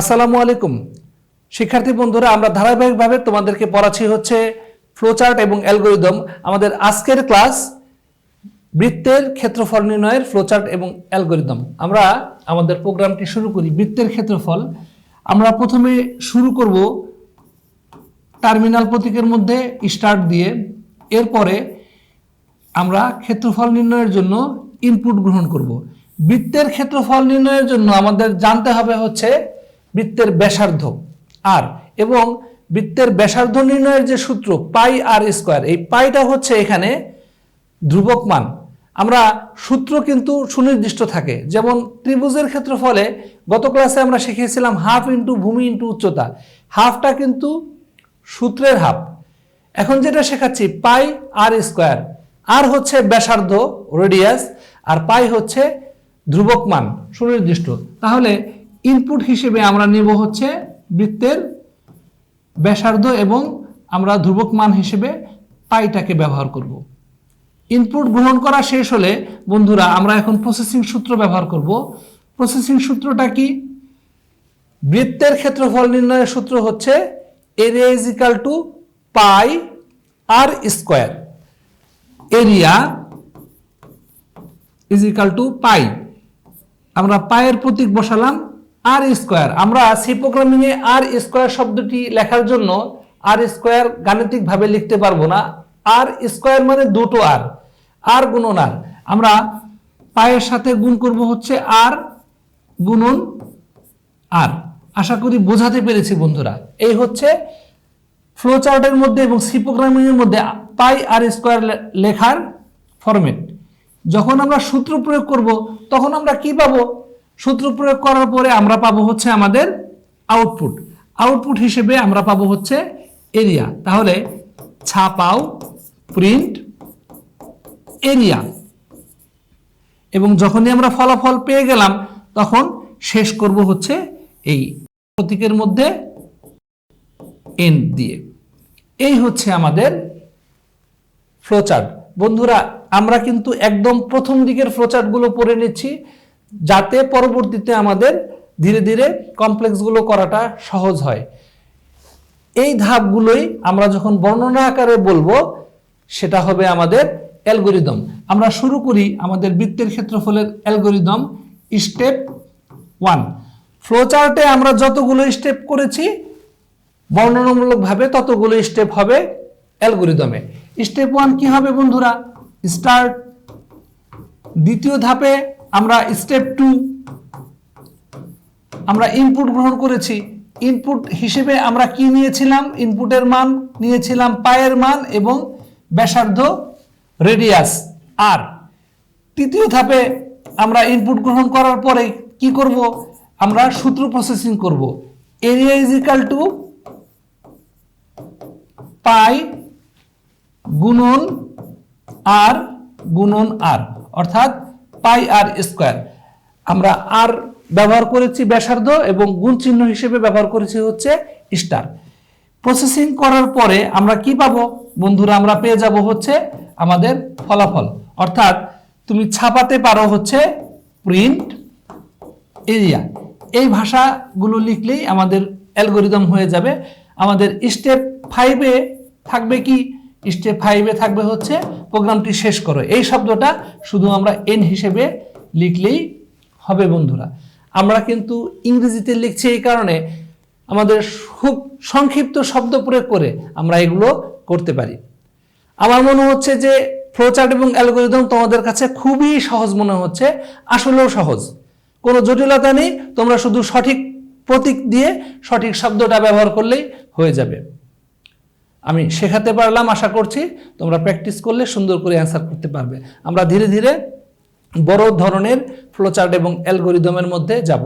আসসালামু আলাইকুম। শিক্ষার্থী বন্ধুরা, আমরা ধারাবাহিকভাবে তোমাদেরকে পড়াচ্ছি হচ্ছে ফ্লোচার্ট এবং অ্যালগোরিদম আমাদের আজকের ক্লাস বৃত্তের ক্ষেত্রফল নির্ণয়ের ফ্লোচার্ট এবং অ্যালগোরিদম আমরা আমাদের প্রোগ্রামটি শুরু করি বৃত্তের ক্ষেত্রফল। আমরা প্রথমে শুরু করব টার্মিনাল প্রতীকের মধ্যে স্টার্ট দিয়ে। এরপরে আমরা ক্ষেত্রফল নির্ণয়ের জন্য ইনপুট গ্রহণ করব। বৃত্তের ক্ষেত্রফল নির্ণয়ের জন্য আমাদের জানতে হবে হচ্ছে বৃত্তের ব্যাসার্ধ আর এবং বৃত্তের ব্যাসার্ধ নির্ণয়ের যে সূত্র পাই আর স্কোয়ার, এই পাইটা হচ্ছে এখানে ধ্রুবক মান। আমরা সূত্র কিন্তু সুনির্দিষ্ট থাকে। যেমন ত্রিভুজের ক্ষেত্রফলে গত ক্লাসে আমরা শিখিয়েছিলাম হাফ ইন্টু ভূমি ইন্টু উচ্চতা। হাফটা কিন্তু সূত্রের হাফ এখন যেটা শেখাচ্ছি, পাই আর স্কোয়ার। আর হচ্ছে ব্যাসার্ধ রেডিয়াস আর পাই হচ্ছে ধ্রুবক মান, সুনির্দিষ্ট। তাহলে ইনপুট হিসেবে আমরা নেব হচ্ছে বৃত্তের ব্যাসার্ধ এবং আমরা ধ্রুবক মান হিসেবে পাইটাকে ব্যবহার করব। ইনপুট গ্রহণ করা শেষ হলে, বন্ধুরা, আমরা এখন প্রসেসিং সূত্র ব্যবহার করব। প্রসেসিং সূত্রটা কি? বৃত্তের ক্ষেত্রফল নির্ণয়ের সূত্র হচ্ছে area is equal to pi r square area is equal to pi আমরা পায়ের প্রতীক বসালাম। R square. আমরা সি প্রোগ্রামিংয়ে আর স্কোয়ার শব্দটি লেখার জন্য আর স্কোয়ার গাণিতিকভাবে লিখতে পারব না। আর স্কোয়ার মানে দুটো আর আর গুণন আর আমরা পায়ের সাথে গুণ করব হচ্ছে আর গুণন আর আশা করি বোঝাতে পেরেছি বন্ধুরা। এই হচ্ছে ফ্লো চার্টের মধ্যে এবং সি প্রোগ্রামিংয়ের মধ্যে পাই আর স্কোয়ার লেখার ফরম্যাট যখন আমরা সূত্র প্রয়োগ করব, তখন আমরা কি পাবো? সূত্র প্রয়োগ করার পরে আমরা পাবো হচ্ছে আমাদের আউটপুট আউটপুট হিসেবে আমরা পাবো হচ্ছে এরিয়া তাহলে ছাপাও প্রিন্ট এরিয়া এবং যখনই আমরা ফলাফল পেয়ে গেলাম, তখন শেষ করব হচ্ছে এই প্রতীকের মধ্যে এন দিয়ে। এই হচ্ছে আমাদের ফ্লোচার্ট বন্ধুরা, আমরা কিন্তু একদম প্রথম দিকের ফ্লোচার্টগুলো পড়ে নিচ্ছি। যাতে পরবর্তীতে আমাদের ধীরে ধীরে কমপ্লেক্সগুলো করাটা সহজ হয়। এই ধাপগুলোই আমরা যখন বর্ণনা আকারে বলব, সেটা হবে আমাদের অ্যালগোরিদম। আমরা শুরু করি আমাদের বৃত্তের ক্ষেত্রফলের অ্যালগোরিদম, স্টেপ ওয়ান। ফ্লোচার্টে আমরা যতগুলো স্টেপ করেছি, বর্ণনামূলকভাবে ততগুলো স্টেপ হবে অ্যালগোরিদমে। স্টেপ ওয়ান কি হবে বন্ধুরা? স্টার্ট। দ্বিতীয় ধাপে আমরা স্টেপ টু আমরা ইনপুট গ্রহণ করেছি। ইনপুট হিসেবে আমরা কি নিয়েছিলাম? ইনপুটের মান নিয়েছিলাম পায়ের মান এবং ব্যাসার্ধ রেডিয়াস আর তৃতীয় ধাপে আমরা ইনপুট গ্রহণ করার পরে কি করব? আমরা সূত্র প্রসেসিং করব। Area is equal to pi গুণন আর গুণন আর অর্থাৎ পাই আর স্কোয়ার। আমরা আর ব্যবহার করেছি ব্যাসার্ধ এবং গুণ চিহ্ন হিসেবে ব্যবহার করেছি হচ্ছে স্টার। প্রসেসিং করার পরে আমরা কি পাবো? বন্ধুরা, আমরা পেয়ে যাব হচ্ছে আমাদের ফলাফল। অর্থাৎ তুমি ছাপাতে পারো হচ্ছে প্রিন্ট এরিয়া এই ভাষাগুলো লিখলেই আমাদের অ্যালগোরিদম হয়ে যাবে। আমাদের স্টেপ ফাইভে থাকবে কি? স্টেপ ফাইভে থাকবে হচ্ছে প্রোগ্রামটি শেষ করো। এই শব্দটা শুধু আমরা এন হিসেবে লিখলেই হবে বন্ধুরা। আমরা কিন্তু ইংরেজিতে লিখছি এই কারণে আমাদের খুব সংক্ষিপ্ত শব্দ প্রয়োগ করে আমরা এগুলো করতে পারি। আমার মনে হচ্ছে যে ফ্লোচার্ট এবং অ্যালগোরিদম তোমাদের কাছে খুবই সহজ মনে হচ্ছে, আসলেও সহজ। কোনো জটিলতা নেই, তোমরা শুধু সঠিক প্রতীক দিয়ে সঠিক শব্দটা ব্যবহার করলেই হয়ে যাবে। আমি শেখাতে পারলাম, আশা করছি তোমরা প্র্যাকটিস করলে সুন্দর করে অ্যান্সার করতে পারবে। আমরা ধীরে ধীরে বড় ধরনের ফ্লোচার্ট এবং অ্যালগোরিদমের মধ্যে যাব।